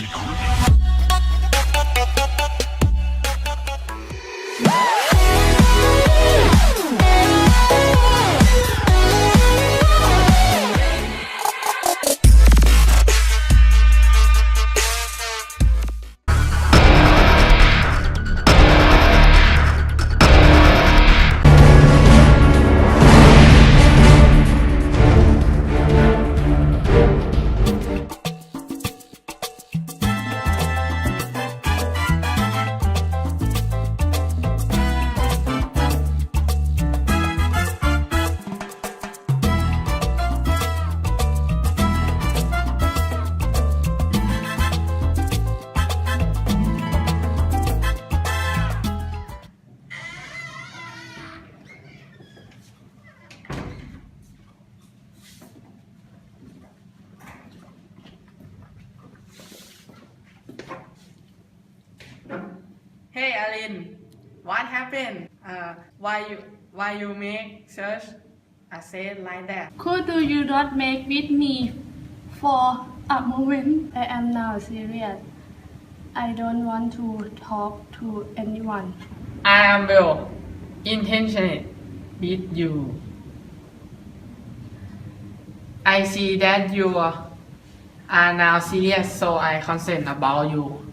secret. What happened? Uh, why you why you make such a say like that? Could you not make with me for a moment? I am now serious. I don't want to talk to anyone. I am well intentioned with you. I see that you are now serious, so I concerned about you.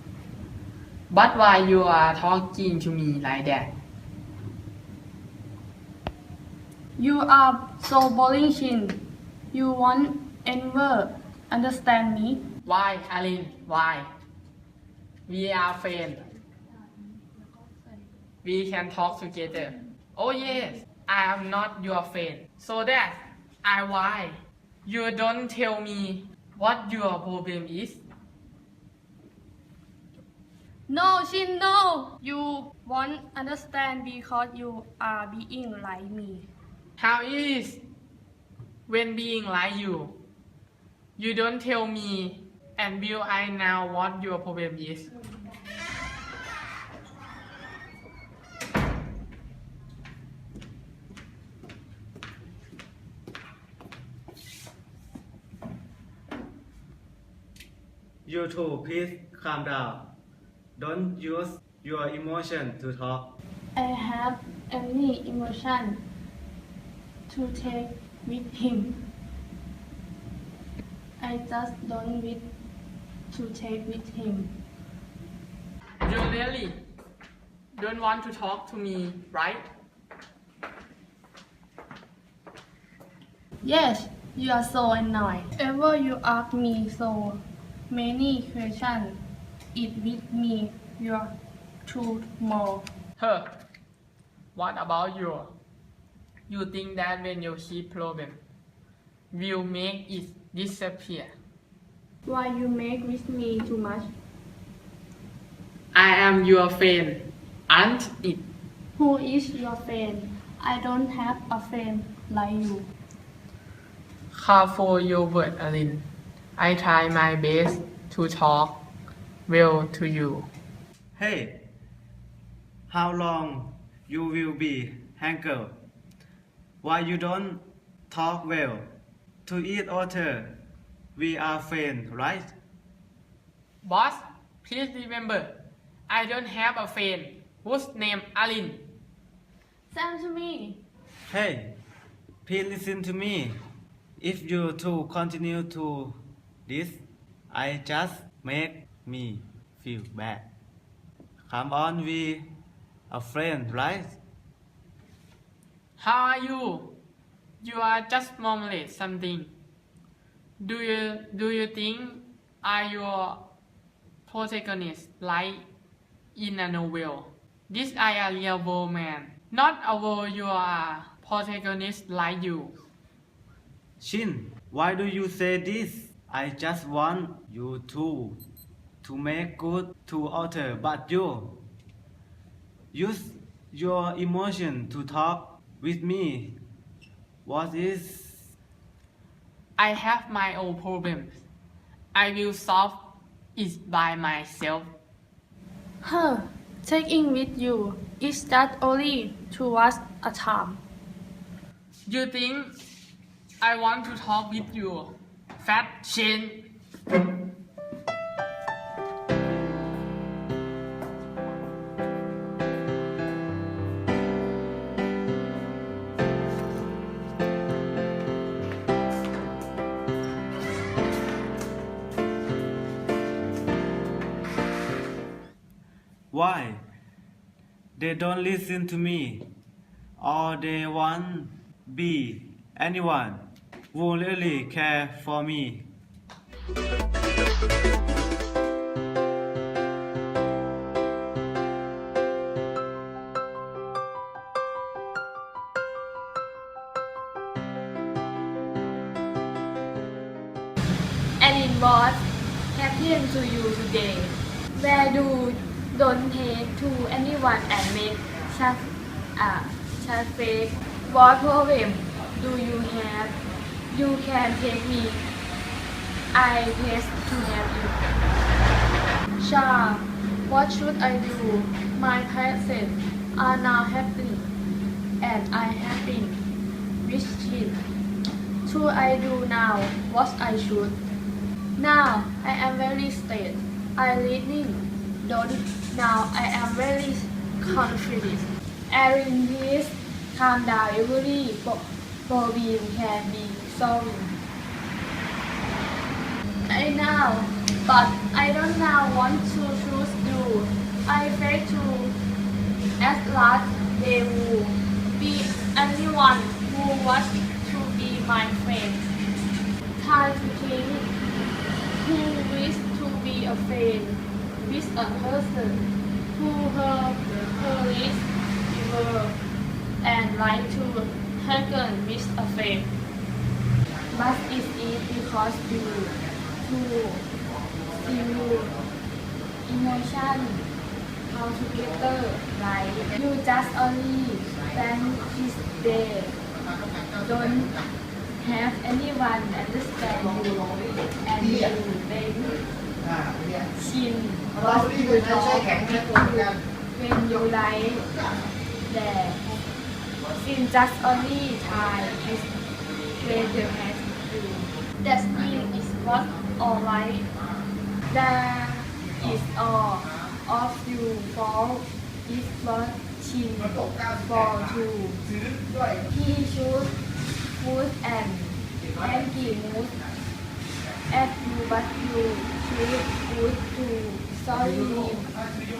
But why you are talking to me like that? You are so boring, Shin. You won't ever understand me. Why, Alin? Why? We are friends. We can talk together. Oh yes, I am not your friend. So that I why? You don't tell me what your problem is. No, Shin, no. You won't understand because you are being like me. How is when being like you? You don't tell me and will I know what your problem is? You too, please calm down. Don't use your emotion to talk. I have any emotion to take with him. I just don't wish to take with him. You really don't want to talk to me, right? Yes, you are so annoying. Ever you ask me so many questions, it with me your truth more. Huh. What about you? You think that when you see problem, will make it disappear? Why you make with me too much? I am your friend, aren't it? Who is your friend? I don't have a friend like you. Careful your word, Alin. I try my best to talk well to you. Hey, how long you will be hanker? Why you don't talk well? To eat other, we are friends, right? Boss, please remember, I don't have a friend whose name Alin. Send to me. Hey, please listen to me. If you two continue to this, I just make me feel bad. Come on, we are friends, right? How are you? You are just murmuring something. Do you do you think are your protagonist like in a novel? This I a real world man, not a world you are protagonist like you. Shin, why do you say this? I just want you two to make good to other, but you use your emotion to talk with me. What is I have my own problems. I will solve it by myself. Huh, taking with you is that only to was a time. You think I want to talk with you, fat chin? Why? They don't listen to me. Or they want be anyone who really care for me. it was happening to you today. Where do don't take to anyone and make such a such fake. What problem do you have? You can take me. I taste to help you. Sha, what should I do? My parents are now happy, and I have been wishing. Should I do now what I should? Now I am very state. I listening. Don't. Now I am very confident. Erin, please calm down. Every pro- problem can be solved. I know, but I don't now want to choose you. I fail to at last they will be anyone who wants to be my friend. Time to think who wish to be a friend with a person who helped the police ever and like to haggle with a friend. But it is because you to see you emotion how together like you just only spend this day. Don't have anyone understand you. And you then chin what you talk when you like there since just only time is when you have that means is what alright. That is all of you fault. Is what chin for two he should food and angry mood at you but you should good to sorry him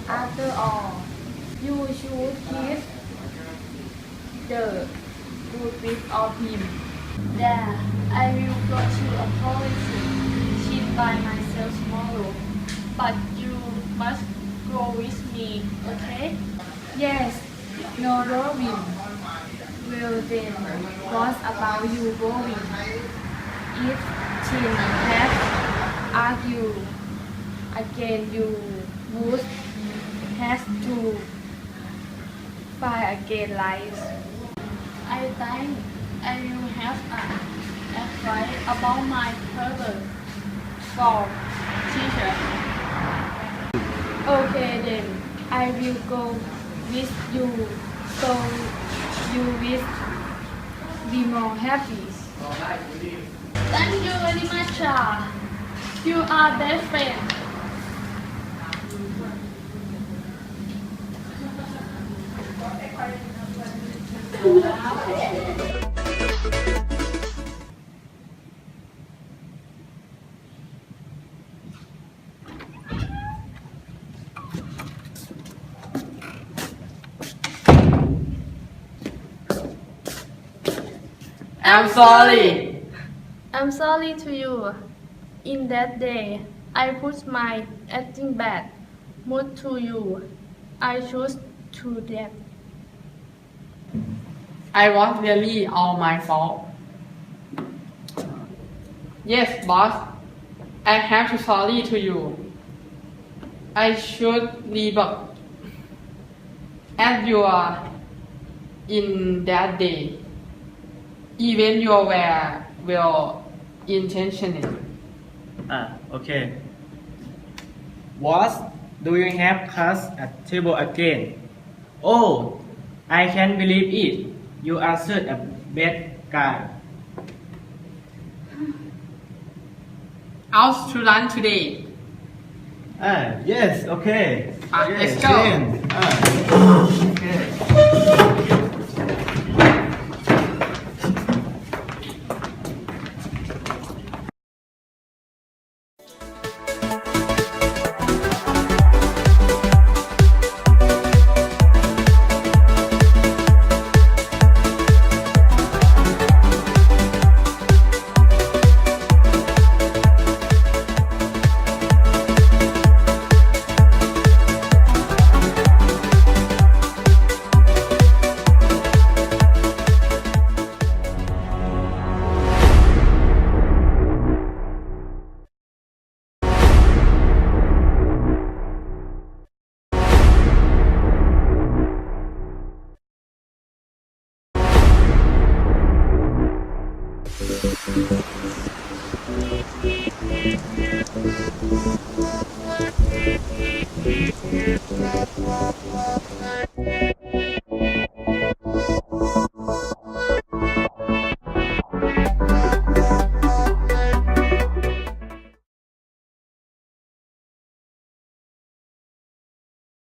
after all you should kiss the good with of him. There I will go to apology cheat by myself tomorrow. But you must go with me okay? Yes no Robin. Will then what about you going. If Chin had argued again, you would have to fight again lies. I think I will have an advice about my brother for teacher. Okay then, I will go with you so you will be more happy. Thank you very much. ah. You are best friend. I'm sorry. I'm sorry to you. In that day, I put my acting bad mood to you. I choose to that. I was really all my fault. Yes, boss. I have to sorry to you. I should leave up as you are in that day. Even you were well intentioned. Ah, okay. What? Do you have class at table again? Oh, I can't believe it. You answered a bad guy. Out to lunch today. Ah, yes, okay. Ah, yes, let's go. Jane. Ah, okay. Thank you.